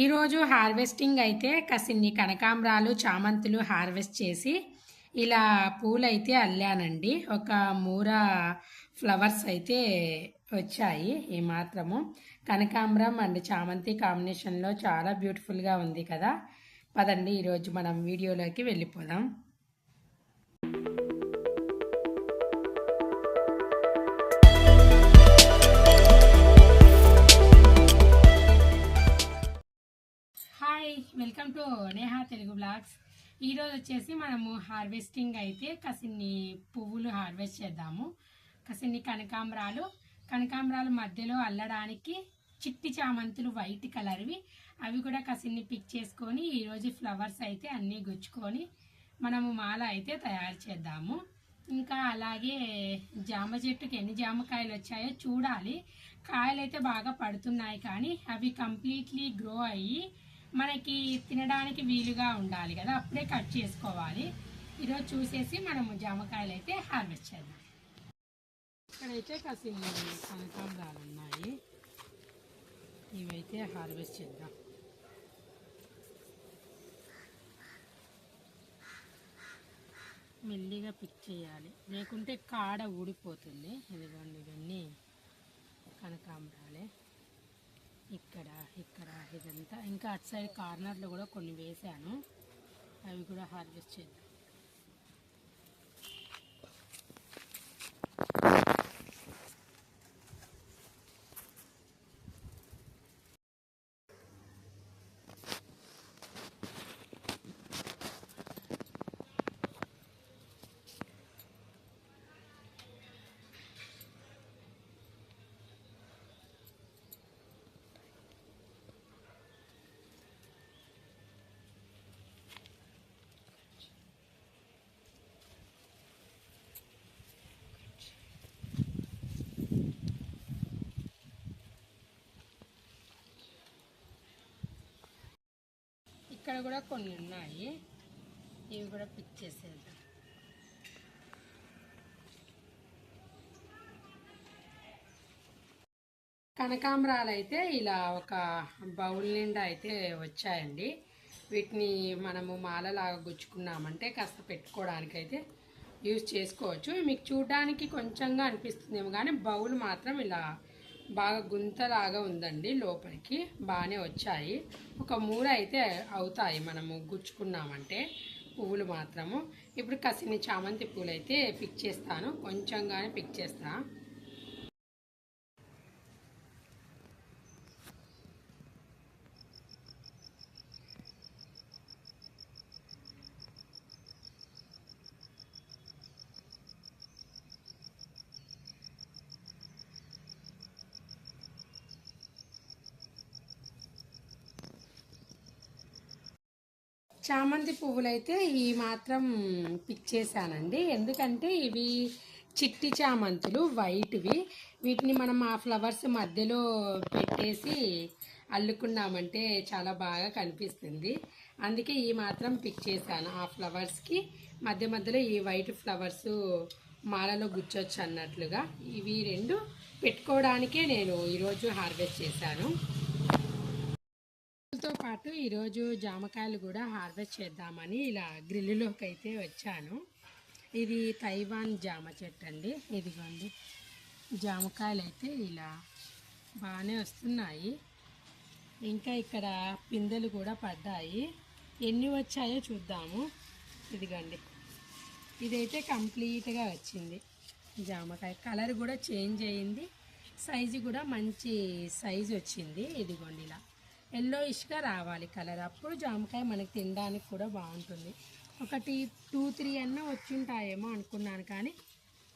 ఈరోజు హార్వెస్టింగ్ అయితే కసిన్ని కనకాంబరాలు చామంతులు హార్వెస్ట్ చేసి ఇలా పూలైతే అల్లానండి. ఒక మూర ఫ్లవర్స్ అయితే వచ్చాయి ఈ మాత్రము. కనకాంబరం అండ్ చామంతి కాంబినేషన్లో చాలా బ్యూటిఫుల్గా ఉంది కదా. పదండి ఈరోజు మనం వీడియోలోకి వెళ్ళిపోదాం. Hi welcome to Neha Telugu blogs. ఈరోజు వచ్చేసి మనము హార్వెస్టింగ్ అయితే కసిన్ని పువ్వులు హార్వెస్ట్ చేద్దాము. కసిన్ని కనకాంబరాలు. కనకాంబరాలు మధ్యలో అల్లడానికి చిట్టి చామంతులు వైట్ కలర్వి. అవి కూడా కసిన్ని పిక్ చేసుకొని ఈరోజు ఫ్లవర్స్ అయితే అన్నీ గుచ్చుకొని మనము మాల అయితే తయారు చేద్దాము. ఇంకా అలాగే జామ చెట్టుకి ఎన్ని జామకాయలు వచ్చాయో చూడాలి. కాయలు అయితే బాగా పడుతున్నాయి కానీ అవి కంప్లీట్లీ గ్రో అయ్యి మనకి తినడానికి వీలుగా ఉండాలి కదా అప్పుడే కట్ చేసుకోవాలి. ఈరోజు చూసేసి మనము జామకాయలు అయితే హార్వెస్ట్ చేద్దాం. ఇక్కడైతే కాసి కనకాంబరాలు ఉన్నాయి. ఇవైతే హార్వెస్ట్ చేద్దాం. మెల్లిగా పిక్ చేయాలి. లేకుంటే కాడ ఊడిపోతుంది. ఇదిగోండి ఇవన్నీ కనకాంబరాలే. ఇక్కడ ఇక్కడ ఇదంతా. ఇంకా అటు సైడ్ కార్నర్లో కూడా కొన్ని వేసాను అవి కూడా హార్వెస్ట్ చేద్దాం. ఇక్కడ కూడా కొన్ని ఉన్నాయి. ఇవి కూడా పిక్ చేసేద్దాం. కనకాంబరాలు అయితే ఇలా ఒక బౌల్ నిండా అయితే వచ్చాయండి. వీటిని మనము మాలలాగా గుచ్చుకున్నామంటే కాస్త పెట్టుకోవడానికి అయితే యూజ్ చేసుకోవచ్చు. మీకు చూడడానికి కొంచెంగా అనిపిస్తుందేమో కానీ బౌల్ మాత్రం ఇలా బాగా గుంతలాగా ఉందండి లోపలికి. బాగానే వచ్చాయి. ఒక మూర అయితే అవుతాయి మనము గుచ్చుకున్నామంటే. పువ్వులు మాత్రము. ఇప్పుడు కసిని చామంతి పూలు అయితే పిక్ చేస్తాను. కొంచెంగానే పిక్ చేస్తాను చామంతి పువ్వులైతే ఈ మాత్రం పిక్ చేశానండి ఎందుకంటే ఇవి చిట్టి చామంతులు వైట్వి. వీటిని మనం ఆ ఫ్లవర్స్ మధ్యలో పెట్టేసి అల్లుకున్నామంటే చాలా బాగా కనిపిస్తుంది. అందుకే ఈ మాత్రం పిక్ చేశాను ఆ ఫ్లవర్స్కి. మధ్య మధ్యలో ఈ వైట్ ఫ్లవర్స్ మాలలో గుచ్చొచ్చు అన్నట్లుగా ఇవి రెండు పెట్టుకోవడానికే నేను ఈరోజు హార్వెస్ట్ చేశాను. పాటు ఈరోజు జామకాయలు కూడా హార్వెస్ట్ చేద్దామని ఇలా గ్రిల్లులోకి అయితే వచ్చాను. ఇది తైవాన్ జామ చెట్టు అండి. ఇదిగోండి. జామకాయలు అయితే ఇలా బాగానే వస్తున్నాయి. ఇంకా ఇక్కడ పిందెలు కూడా పడ్డాయి. ఎన్ని వచ్చాయో చూద్దాము. ఇదిగోండి. ఇదైతే కంప్లీట్గా వచ్చింది. జామకాయ కలర్ కూడా చేంజ్ అయ్యింది సైజు కూడా మంచి సైజు వచ్చింది. ఇదిగోండి ఇలా. ఎల్లో ఇష్గా రావాలి కలర్. అప్పుడు జామకాయ మనకి తినడానికి కూడా బాగుంటుంది. ఒకటి టూ త్రీ అన్న వచ్చింటాయేమో అనుకున్నాను కానీ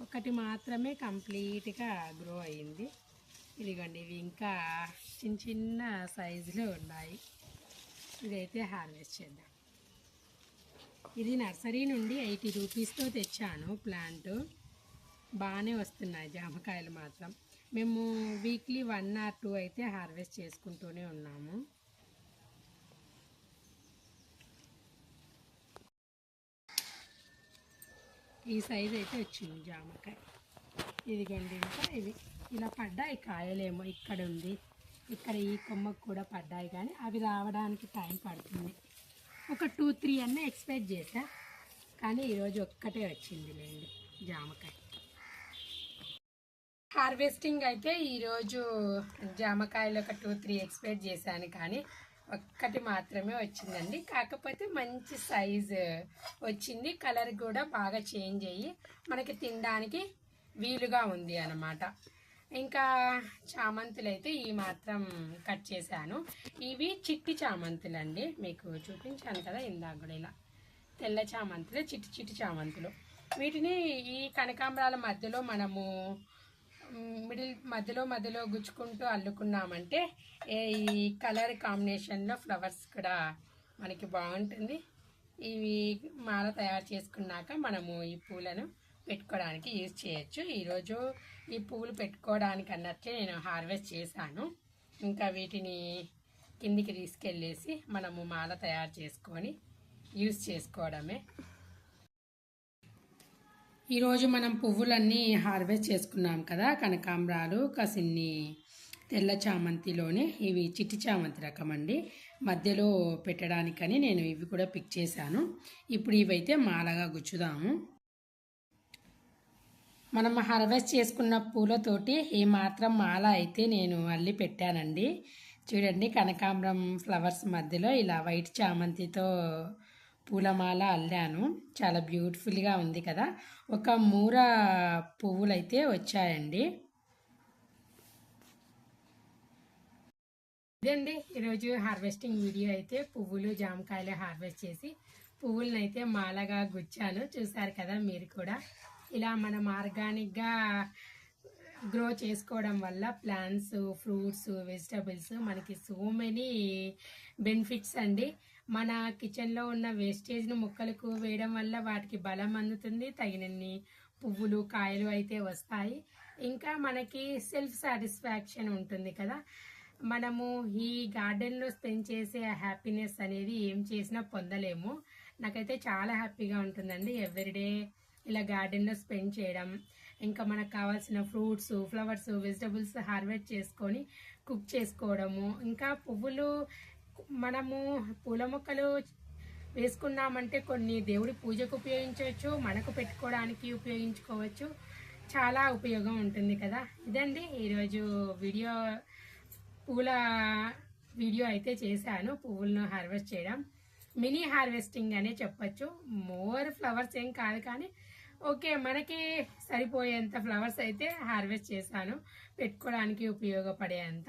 ఒకటి మాత్రమే కంప్లీట్గా గ్రో అయ్యింది ఇదిగోండి ఇవి ఇంకా చిన్న చిన్న సైజులో ఉన్నాయి. ఇదైతే హార్వెస్ట్ చేద్దాం. ఇది నర్సరీ నుండి ఎయిటీ రూపీస్తో తెచ్చాను ప్లాంట్. బాగానే వస్తున్నాయి జామకాయలు మాత్రం. మేము వీక్లీ వన్ ఆర్ టూ అయితే హార్వెస్ట్ చేసుకుంటూనే ఉన్నాము. ఈ సైజ్ అయితే వచ్చింది జామకాయ. ఇదిగోండి ఇంకా ఇది ఇలా పడ్డాయి కాయలేమో ఇక్కడ ఉంది. ఇక్కడ ఈ కొమ్మకు కూడా పడ్డాయి కానీ అవి రావడానికి టైం పడుతుంది. ఒక టూ త్రీ అన్న ఎక్స్పెక్ట్ చేశా కానీ ఈరోజు ఒక్కటే వచ్చింది లేండి జామకాయ. హార్వెస్టింగ్ అయితే ఈరోజు జామకాయలు ఒక టూ త్రీ ఎక్స్పెక్ట్ చేశాను కానీ ఒక్కటి మాత్రమే వచ్చిందండి. కాకపోతే మంచి సైజు వచ్చింది. కలర్ కూడా బాగా చేంజ్ అయ్యి మనకి తినడానికి వీలుగా ఉంది అన్నమాట. ఇంకా చామంతులు అయితే ఈ మాత్రం కట్ చేశాను. ఇవి చిట్టి చామంతులు అండి మీకు చూపించాను కదా ఇందాక కూడా ఇలా. తెల్ల చామంతులు చిట్టి చిట్టి చామంతులు. వీటిని ఈ కనకాంబరాల మధ్యలో మనము మిడిల్ మధ్యలో మధ్యలో గుచ్చుకుంటూ అల్లుకున్నామంటే ఈ కలర్ కాంబినేషన్లో ఫ్లవర్స్ కూడా మనకి బాగుంటుంది. ఇవి మాల తయారు చేసుకున్నాక మనము ఈ పూలను పెట్టుకోవడానికి యూజ్ చేయొచ్చు. ఈరోజు ఈ పువ్వులు పెట్టుకోవడానికి అన్నట్లే నేను హార్వెస్ట్ చేశాను. ఇంకా వీటిని కిందికి తీసుకెళ్ళేసి మనము మాల తయారు చేసుకొని యూజ్ చేసుకోవడమే. ఈరోజు మనం పువ్వులన్నీ హార్వెస్ట్ చేసుకున్నాం కదా కనకాంబరాలు కసిన్ని తెల్ల చామంతిలోనే ఇవి చిట్టి చామంతి రకం అండి. మధ్యలో పెట్టడానికని నేను ఇవి కూడా పిక్ చేశాను. ఇప్పుడు ఇవైతే మాలగా గుచ్చుదాము. మనం హార్వెస్ట్ చేసుకున్న పూలతోటి ఈ మాత్రం మాల అయితే నేను అల్లి పెట్టానండి. చూడండి కనకాంబరం ఫ్లవర్స్ మధ్యలో ఇలా వైట్ చామంతితో పూలమాల అల్లాను. చాలా బ్యూటిఫుల్గా ఉంది కదా. ఒక మూర పువ్వులైతే వచ్చాయండి. ఇదండి ఈరోజు హార్వెస్టింగ్ వీడియో అయితే. పువ్వులు జామకాయలు హార్వెస్ట్ చేసి పువ్వులను అయితే మాలగా గుచ్చాను. చూసారు కదా మీరు కూడా. ఇలా మనం ఆర్గానిక్గా గ్రో చేసుకోవడం వల్ల ప్లాంట్స్ ఫ్రూట్స్ వెజిటబుల్స్ మనకి సో మెనీ బెనిఫిట్స్ అండి. మన కిచెన్లో ఉన్న వేస్టేజ్ను మొక్కలకు వేయడం వల్ల వాటికి బలం అందుతుంది. తగినన్ని పువ్వులు కాయలు అయితే వస్తాయి. ఇంకా మనకి సెల్ఫ్ సాటిస్ఫాక్షన్ ఉంటుంది కదా. మనము ఈ గార్డెన్లో స్పెండ్ చేసే హ్యాపీనెస్ అనేది ఏం చేసినా పొందలేము. నాకైతే చాలా హ్యాపీగా ఉంటుందండి. ఎవ్రీడే ఇలా గార్డెన్లో స్పెండ్ చేయడం. ఇంకా మనకు కావాల్సిన ఫ్రూట్స్ ఫ్లవర్స్ వెజిటబుల్స్ హార్వెస్ట్ చేసుకొని కుక్ చేసుకోవడము. ఇంకా పువ్వులు మనము పూల మొక్కలు వేసుకున్నామంటే కొన్ని దేవుడి పూజకు ఉపయోగించవచ్చు మనకు పెట్టుకోవడానికి ఉపయోగించుకోవచ్చు. చాలా ఉపయోగం ఉంటుంది కదా. ఇదండి ఈరోజు వీడియో పూల వీడియో అయితే చేశాను. పువ్వులను హార్వెస్ట్ చేయడం. మినీ హార్వెస్టింగ్ అనే చెప్పొచ్చు. మోర్ ఫ్లవర్స్ ఏం కాదు కానీ ఓకే మనకి సరిపోయేంత ఫ్లవర్స్ అయితే హార్వెస్ట్ చేశాను. పెట్టుకోవడానికి ఉపయోగపడేంత.